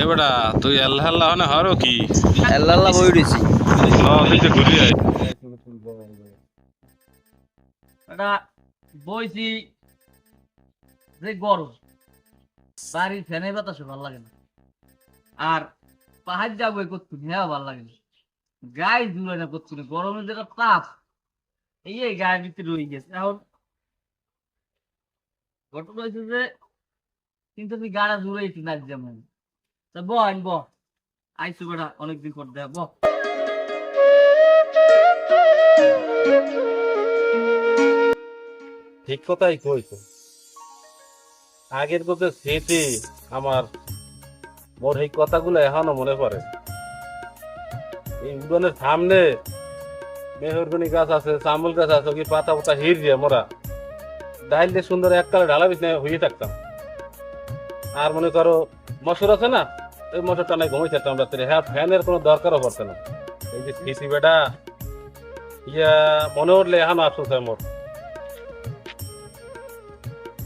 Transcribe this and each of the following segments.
এ বেটা তুই আল্লাহ আল্লাহ না হরো কি? আল্লাহ আল্লাহ বই ল তুই ঘুরি আয়। এটা বইছি যে গরম বাড়ির ফ্যানে বাতাসে ভালো লাগে না। আর পাহাড় যাব করতুন হ্যাঁ ভালো লাগে না। গায়ে জুড়ে না করতুন গরমের যেটা তাপ। এই গায়ের ভিতরে রয়ে গেছে। এখন হয়েছে যে কিন্তু তুই গাড়া যেমন। তা ব, আইন ব। আইসু অনেকদিন পর দেখ, ব। ঠিক কথাই কইছো। আগের কথা স্মৃতি আমার মোর এই কথাগুলো এখনও মনে পড়ে। এই উড়ানের সামনে মেহরবনি গাছ আছে চামুল গাছ আছে কি পাতা পাতা হির দিয়ে মোরা ডাইল দিয়ে সুন্দর এককালে ঢালা বিছনায় হয়ে থাকতাম। আর মনে করো মশর আছে না ওই মশরটা নাই ঘুমাই থাকতাম রাত্রে। হ্যাঁ ফ্যানের কোনো দরকারও পড়ছে না। এই যে স্মৃতি বেটা ইয়া মনে উঠলে এখনও আফসোস হয় মোর।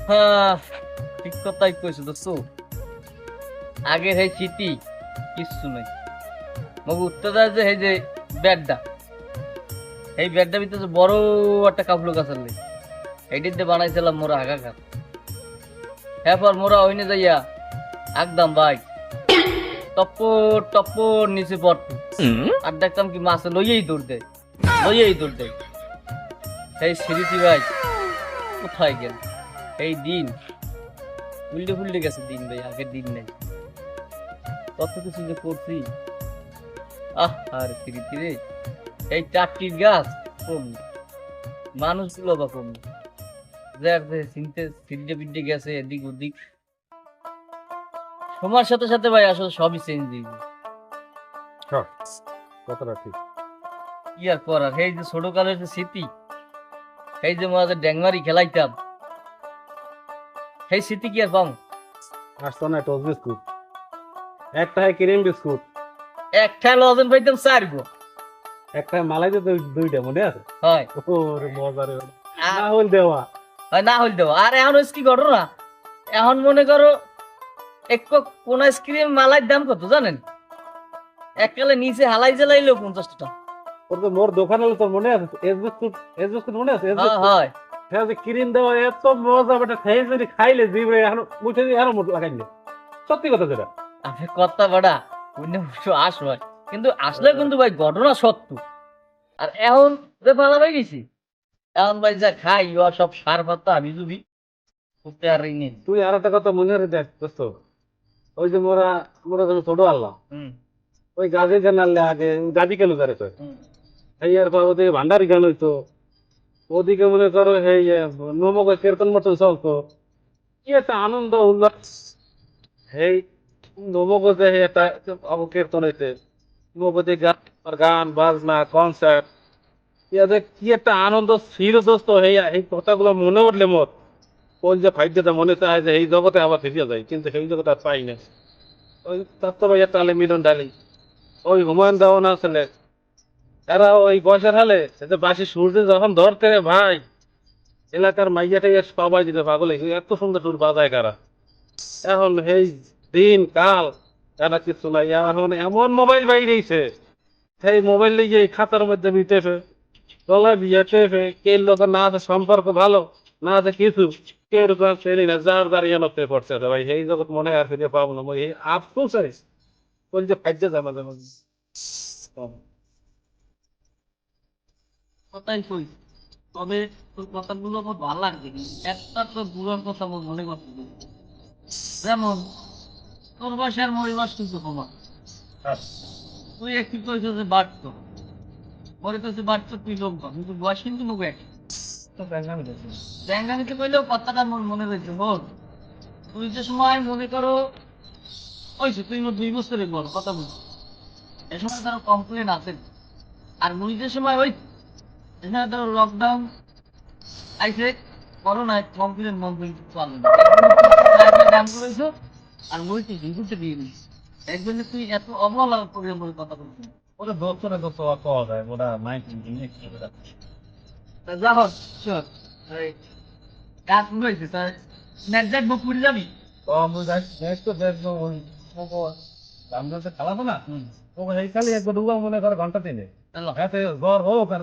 হ্যাঁ, ঠিক কথাই কইছো দোস্ত। আগের সেই চিঠি কিচ্ছু নাই। মগ উত্তরটা যে এই যে ব্যাডটা এই ব্যাডটার ভিতরে বড় একটা কাপড় গাছ আছে এইটিতে বানাইছিলাম মোরা আগা ঘাট এরপর মোরা ওইনে যাইয়া একদম বাইক টপ্পর টপ্পর নিচে পড়তো। আর দেখতাম কি মাছে লইয়েই দৌড় দেয় লইয়েই দৌড় দেয়। সেই সিঁড়িটি ভাই কোথায় গেল? এই দিন উল্টে ফুল্টে গেছে দিন ভাই আগের দিন নেই। কত কিছু যে করছি। আহ আর ফিরিতি রে। এই চারটির গাছ কম। মানুষগুলো বা কম। যার চিনতে ফিরতে গেছে এদিক ওদিক। সময়ের সাথে সাথে ভাই আসলে সবই চেঞ্জ হয়ে গেছে। কথাটা ঠিক। কি আর করার? এই যে ছোট কালের যে স্মৃতি এই যে মাঝে ড্যাংমারি খেলাইতাম সেই স্মৃতি কি আর পাম? আসতো না টোস্ট বিস্কুট। একটা হয় ক্রিম বিস্কুট? একটা লজন পাইতাম চার গো। একটা মালাই তো দুইটা মনে আছে? হয়। ওরে না হল দেওয়া। হয় না আর এখন কি ঘটনা? এখন মনে করো এক কোন আইসক্রিম মালাইর দাম কত জানেন? এককালে নিচে হালাই জ্বালাইলো পঞ্চাশ টাকা। ওর তো মোর দোকান হলো তোর মনে আছে এস বিস্কুট মনে আছে? হ্যাঁ হয়। যে ক্রিম দেওয়া এত মজা বেটা খাই যদি খাইলে জিবরে এখন মুখে দিয়ে আরও মোট লাগাইলে। সত্যি কথা যেটা। আপনি কথা বাড়া কিছু আস হয়। কিন্তু আসলে কিন্তু ভাই ঘটনা সত্য। আর এখন যে পালা পাই গেছি এখন ভাই যা খাই ও সব সার পাত্তা আমি যদি করতে আর নেই। তুই আর একটা কথা মনে রে দেখ দোস্ত। ওই যে মোরা মোরা যখন ছোট আল্লাহ ওই গাছে জানালে আগে গাদি কেন করে হুম। এই আর পর ওদিকে ভান্ডারি গান হইতো? ওদিকে মনে করো এই নমক কীর্তন মতন চলতো। কি একটা আনন্দ উল্লাস। এই নমক যে একটা অব কীর্তন হইতে। নবদে গান বাজনা কনসার্ট ইয়াতে কি একটা আনন্দ ছিল দোস্ত, এই কথাগুলো মনে উঠলে মোর। কোন যে ফাইদ্যটা মনে চায় যে এই জগতে আবার ফিরিয়ে যায়, কিন্তু সেই জগতে আর পাই না। ওই তত্ত্ব ভাইয়া টালে মিলন ডালি। ওই হুমায়ুন দেওয়ান আসলে এরা ওই বয়সের হালে এতে বাসি সূর্য যখন ধরতে রে ভাই, এলাকার মাইয়াটাই সবাই দিতে পাগল। এত সুন্দর সুর বাজায় কারা। এখন এই দিন, কাল এরা কিছু নাই, এখন এমন মোবাইল বাইরেছে সেই মোবাইল নিয়ে খাতার মধ্যে নিতেছে গলা বিয়ে টেপে, কে লোক না আছে সম্পর্ক ভালো, না আছে কিছু, কে রকম চেনি না, যার দাঁড়িয়ে নতে পড়ছে ভাই এই জগৎ মনে আর ফিরে পাবো না। এই আফসোস আছে যে ফাইজে মাঝে মাঝে কথাই কই, তবে তোর কথাগুলো খুব ভালো লাগছে একটা তো দূরের কথা মনে করতে যেমন তোর বয়সের মরিবাস কিন্তু কমা তুই একটু কইছো যে বাড়ত পরে তো বাড়ত তুই লোক কিন্তু বয়স কিন্তু মুখ এক ব্যাঙ্গানিতে কইলেও কথাটা মোর মনে রয়েছে বল। তুই যে সময় মনে করো ওইছে তুই মোর দুই বছরের বল কথা বল। এ সময় তার কমপ্লেন আছে। আর মুই যে সময় ওই এখানে তো লকডাউন আইছে করোনায় কমপ্লেন মমপ্লেন চলে না। আর মুই কি একজনে তুই এত অবহেলা করে মোর কথা বলছিস ওরা না দোস্ত পাওয়া যায় ওরা মাইন্ড যা হোক কাজ হয়েছে নেট দেখব পুরি যাবি? ও তো দেখব ওই আমরা তো খেলাবো না? ও এই খালি একবার দুবার মনে করে ঘণ্টা তিনে এতে জ্বর হোক আর